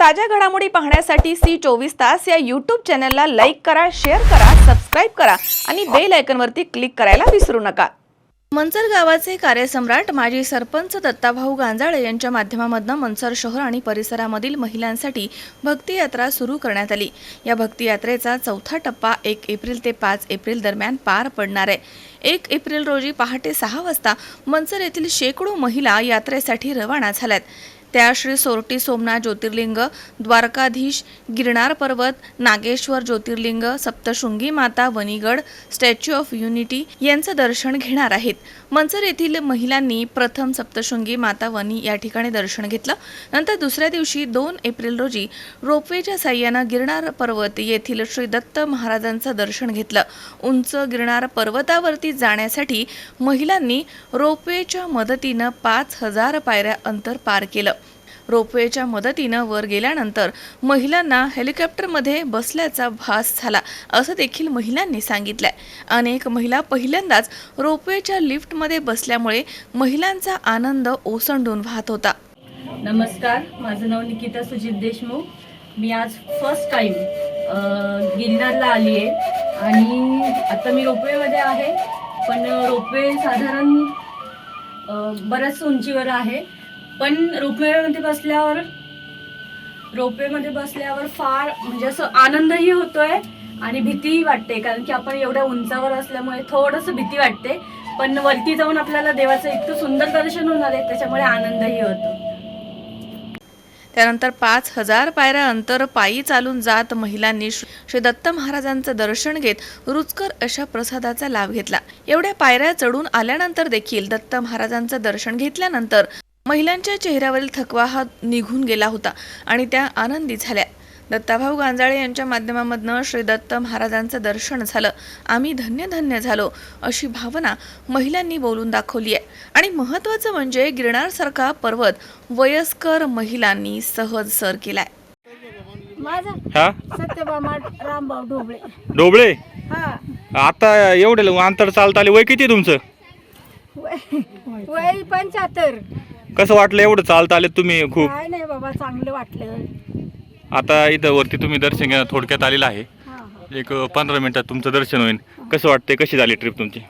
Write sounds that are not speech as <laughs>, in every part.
ताज्या घडामोडी पाहण्यासाठी सी चोवीस तास या यूट्यूब चॅनलला लाईक करा शेअर करा सबस्क्राईब करा आणि बेल आयकनवरती क्लिक करायला विसरू नका. मनसर गावाचे कार्यसम्राट माजी सरपंच दत्ताभाऊ गांजाळे यांच्या माध्यमामधनं मनसर शहर आणि परिसरामधील महिलांसाठी भक्ती यात्रा सुरू करण्यात आली. या भक्ती यात्रेचा चौथा टप्पा एक एप्रिल ते पाच एप्रिल दरम्यान पार पडणार आहे. एक एप्रिल रोजी पहाटे सहा वाजता मनसर येथील शेकडो महिला यात्रेसाठी रवाना झाल्यात. त्या श्री सोरटी सोमनाथ ज्योतिर्लिंग द्वारकाधीश गिरनार पर्वत नागेश्वर ज्योतिर्लिंग सप्तशृंगी माता वनीगड स्टॅच्यू ऑफ युनिटी यांचं दर्शन घेणार आहेत. मंचर येथील महिलांनी प्रथम सप्तशृंगी माता वनी या ठिकाणी दर्शन घेतलं. नंतर दुसऱ्या दिवशी दोन एप्रिल रोजी रोपवेच्या साह्यानं गिरणार पर्वत येथील श्री दत्त महाराजांचं दर्शन घेतलं. उंच गिरणार पर्वतावरती जाण्यासाठी महिलांनी रोपवेच्या मदतीनं पाच हजार पायऱ्या अंतर पार केलं. रोपवेच्या मदतीनं वर गेल्यानंतर महिलांना हेलिकॉप्टरमध्ये बसल्याचा भास झाला असं देखील महिलांनी सांगितलंय. अनेक महिला पहिल्यांदाच रोपवेच्या लिफ्टमध्ये बसल्यामुळे महिलांचा आनंद ओसंडून वाहत होता. नमस्कार माझं नाव निकिता सुजित देशमुख. मी आज फर्स्ट टाईम गिरनारला आली आहे आणि आता मी रोपवेमध्ये आहे पण रोपवे साधारण बऱ्याच उंचीवर आहे. पण रोपवेमध्ये बसल्यावर रोपवेमध्ये बसल्यावर फार म्हणजे असं आनंदही होतोय आणि भीतीही वाटते. कारण की आपण एवढ्या उंचावर असल्यामुळे थोडंसं भीती वाटते. पण वरती जाऊन आपल्याला देवाचं इतकं सुंदर दर्शन होणार आहे त्याच्यामुळे आनंदही होतो. त्यानंतर पाच हजार पायऱ्या अंतर पायी चालून जात महिलांनी श्री श्री दत्त महाराजांचं दर्शन घेत रुचकर अशा प्रसादाचा लाभ घेतला. एवढ्या पायऱ्या चढून आल्यानंतर देखील दत्त महाराजांचं दर्शन घेतल्यानंतर महिलांच्या चेहऱ्यावरील थकवा हा निघून गेला होता आणि त्या आनंदी झाल्या. दत्ताभाऊ गांजाळे यांच्या माध्यमामधनं श्री दत्त महाराजांचं दर्शन झालं. आम्ही धन्य धन्य झालो अशी भावना महिलांनी बोलून दाखवली आहे. आणि महत्त्वाचं म्हणजे गिरणारसारखा पर्वत वयस्कर महिलांनी सहज सर केलाय. माझं? हा? सत्यभामा रामभाऊ ढोबळे. डोबळे हा. आता एवढे अंतर चालत आले. वय किती तुमचं? वय पंच्याहत्तर. कसं वाटलं एवढं चालत आले तुम्ही खूप? काय नाही बाबा चांगलं वाटलं. आता इथं वरती तुम्ही दर्शन घ्या थोडक्यात आलेलं आहे. एक पंधरा मिनिटात तुमचं दर्शन होईल. कसं वाटतंय? कशी झाली ट्रिप तुमची?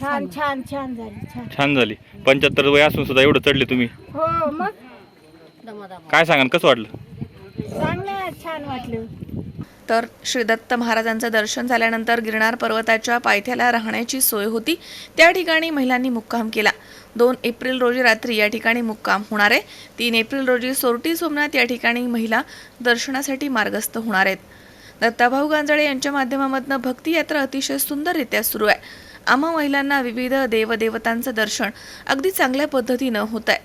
छान छान छान झाली छान. छान झाली. पंच्याहत्तर वय असून सुद्धा एवढं चढले तुम्ही. हो मग? काय सांगाल? कसं वाटलं? चांगलं छान वाटलं. तर श्री दत्त महाराजांचं दर्शन झाल्यानंतर गिरणार पर्वताच्या पायथ्याला राहण्याची सोय होती. त्या ठिकाणी महिलांनी मुक्काम केला. दोन एप्रिल रोजी रात्री या ठिकाणी मुक्काम होणार आहे. तीन एप्रिल रोजी सोरटी सोमनाथ या ठिकाणी महिला दर्शनासाठी मार्गस्थ होणार आहेत. दत्ताभाऊ गांजाळे यांच्या माध्यमामधनं भक्तियात्रा अतिशय सुंदररित्या सुरू आहे. आम्हा महिलांना विविध देवदेवतांचं दर्शन अगदी चांगल्या पद्धतीनं होत आहे.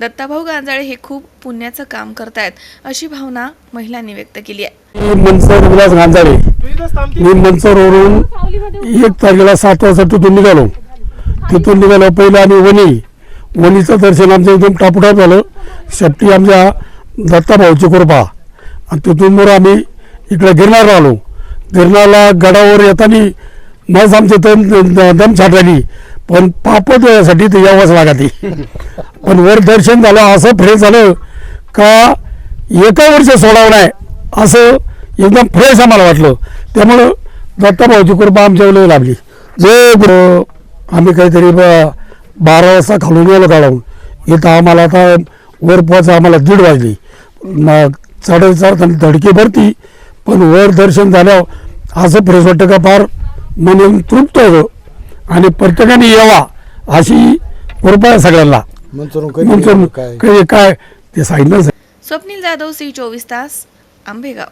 दत्ताभाऊ गांजाळे हे खूप पुण्याचं काम करतायत अशी भावना महिलांनी व्यक्त केली आहे. मी मनसर विलास गांजाडे मी मनसरवरून एक तारखेला सात वाजता तिथून निघालो. तिथून निघालो पहिलं आम्ही वणी. वणीचं दर्शन आमचं एकदम टापुटाप झालं. शेपटी आमच्या दत्ताभाऊची कृपा. आणि तिथून मग आम्ही इकडे गिरनारला आलो गिरणारला गडावर येताना मग आमचे दम दम छाटली पण पापद यासाठी ते यावंच लागते. <laughs> पण वर दर्शन झालं असं फ्रेश झालं का एका वर्ष सोडावं नाही असं एकदम फ्रेश आम्हाला वाटलं. त्यामुळं दत्ताभाऊची कृपा आमच्यावर लाभली जे आम्ही काहीतरी ब- बारा वाजता खालून गेलो काढून इथं आम्हाला आता वर पोहायचं आम्हाला दीड वाजली. मग चढताना धडकी भरती पण वर दर्शन झाल्यावर असं फ्रेश वाटतं का फार? मन तृप्त होतं. आणि प्रत्येकाने यावा अशी कृपा सगळ्यांना. काय? काय? ते सांगितलं स्वप्नील जाधव सी चोवीस तास आंबेगाव.